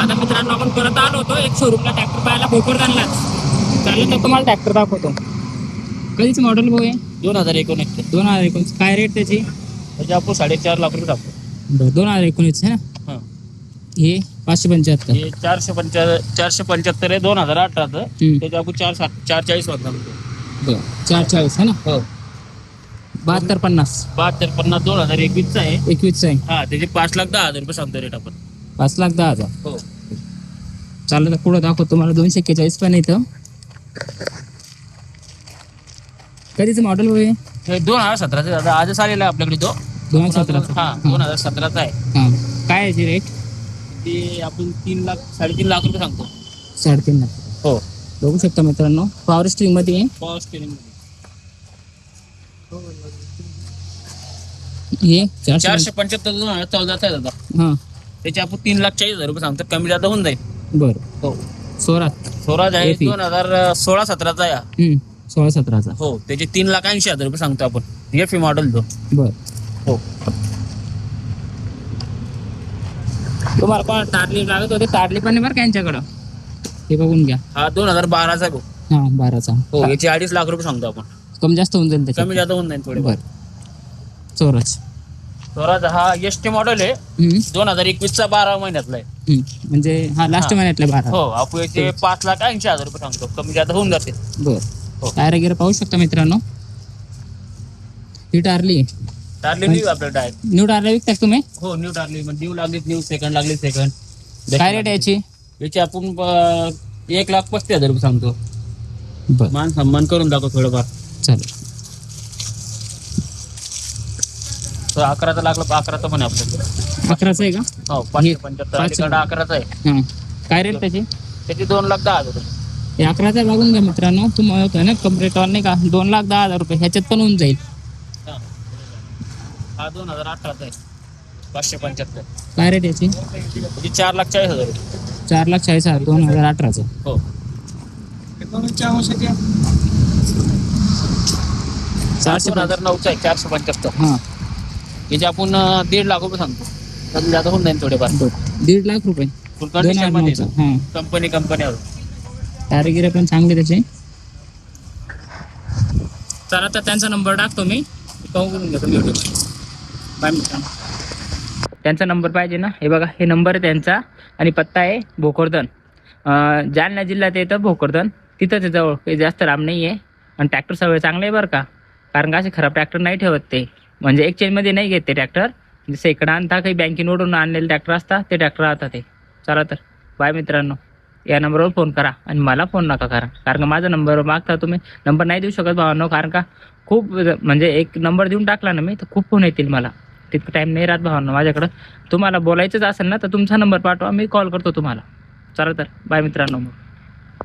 आता मित्रांनो आपण परत आलो होतो. एक शोरूमला ट्रॅक्टर पाहायला भोकरदानलाच चालेल तर तुम्हाला ट्रॅक्टर दाखवतो. कधीच मॉडेल भाऊ आहे दोन हजार एकोणीस दोन हजार एकोणीस. काय रेट त्याची? त्याचे आपण साडेचार लाख रुपये टाकतो बरं दोन हजार एकोणीस आहे ना? हां. हे पाचशे पंच्याहत्तर. हे चारशे पंचा चारशे पंच्याहत्तर आहे दोन हजार अठराचं हम्म. त्याचे आपण चार सात चार चाळीस वाजता बरं चार चाळीस आहे ना? हो. बहात्तर पन्नास. बहात्तर पन्नास दोन हजार एकवीसचा आहे. एकवीसचं आहे. हा त्याचे पाच लाख दहा हजार रुपये सांगतो रेट आपण. पाच लाख दहा हजार. हो. चालेल तर पुढं दाखवतो. तुम्हाला दोनशे एक्केचाळीस पण इथं कधीचं मॉडेल होय हे? दोन हजार सतराचा दादा आजच आलेला आहे आपल्याकडे तो. दोन हजार सतराचं. हा दोन हजार सतराचा आहे. हां. काय याची रेट ते आपण तीन लाख साडेतीन लाख रुपये सांगतो. साडेतीन लाख. हो. बघू शकता मित्रांनो. पॉवर स्ट्रिंगमध्ये. पॉवर स्टेरिंग हे चारशे चारशे पंच्याहत्तर दोन हजार चौदाचा आहे दादा. हां. त्याचे आपण तीन लाख चाळीस हजार रुपये सांगतो. कमी जादा होऊन जाईल. बरं. हो. स्वराज आहे. दोन हजार सोळा सतराचा. हम्म, सोळा सतराचा. हो त्याचे तीन लाख ऐंशी हजार रुपये सांगतो आपण. एफ मॉडेल तो. बरं. हो. तुम्हाला कोण तारली लागत होते? तारली पण आहे बरं का यांच्याकडं? हे बघून घ्या. हा दोन हजार बाराचा आहे भाऊ. हां बाराचा. हो याचे अडीच लाख रुपये सांगतो आपण. कमी जास्त होऊन जाईल त्याच्यात. कमी जादा होऊन जाईल थोडे. बरं. चौरस स्वराज हा एस टी मॉडेल आहे. हम्म, दोन हजार एकवीस चा बारा महिन्यातला आहे. हम्म. म्हणजे हा लास्ट हा. महिन्यातल्या बारा हो पाच लाख ऐंशी हजार रुपये सांगतो. कमी जादा होऊन जाते बर. हो. टायर वगैरे पाहू शकता मित्रांनो? ही टारली टारली न्यू आपल्याकडे आहे न्यू टारला विकता का तुम्ही? हो न्यू टारली म्हणजे न्यू लागली न्यू सेकंड लागली सेकंड काय रेट याची? याचे आपण अं, एक लाख पस्तीस हजार रुपये सांगतो. बर. मान सन्मान करून दाखव थोडंफार. चालेल. तर अकराचा लागलं तर अकराचा पण आहे आपल्याकडे अकराचं आहे का? हो पाचशे हे पंच्याहत्तर पाचशे. अलीकडे अकराचा आहे. हां. काय रेट त्याची? त्याचे दोन लाख दहा हजार रुपये. हे अकराचा बघून घ्या मित्रांनो. तुम्हाला होतं ना कम्प्रेटॉल नाही का? दोन लाख दहा हजार रुपये. ह्याच्यात पण होऊन जाईल. हा. हा दोन हजार अठराचा आहे. पाचशे पंच्याहत्तर. काय रेट याची? म्हणजे चार लाख चाळीस हजार रुपये चार लाख चाळीस हजार दोन हजार अठराचं. हो. चारशे दोन हजार नऊचा आहे चारशे पंच्याहत्तर. हां. याचे आपण अं, दीड लाख रुपये सांगतो. कमी जादा होऊन जाईल थोडेफार. बरं दीड लाख रुपये. फुल दोन मध्ये. हां. कंपनी कंपनी टायर वगैरे पण चांगले त्याचे. चला तर त्यांचा नंबर टाकतो मी. पाहू करून घेतो युट्यूब बाय मित्रांनो. त्यांचा नंबर पाहिजे ना? हे बघा हे नंबर आहे त्यांचा. आणि पत्ता आहे भोकरदन. अं, जालना जिल्ह्यात येतं भोकरदन. तिथंच आहे जवळ. काही जास्त लांब नाही आहे आणि ट्रॅक्टर सगळे चांगले आहे बरं का? कारण का असे खराब ट्रॅक्टर नाही ठेवत ते? म्हणजे एक्सचेंजमध्ये नाही घेत ते ट्रॅक्टर जसं इकडं आणता काही बँकेनोडून आणलेले ट्रॅक्टर असतात ते ट्रॅक्टर राहतात ते. चला तर. बाय मित्रांनो. या नंबरवर फोन करा आणि मला फोन नका करा. कारण का माझा नंबर मागता तुम्ही. नंबर नाही देऊ शकत भावांनो कारण का खूप म्हणजे एक नंबर देऊन टाकला ना मी तर खूप फोन येतील मला. तितकं टाईम नाही राहत भावांनो माझ्याकडं. तुम्हाला बोलायचंच असेल ना तर तुमचा नंबर पाठवा मी कॉल करतो तुम्हाला. चला तर. बाय मित्रांनो मग.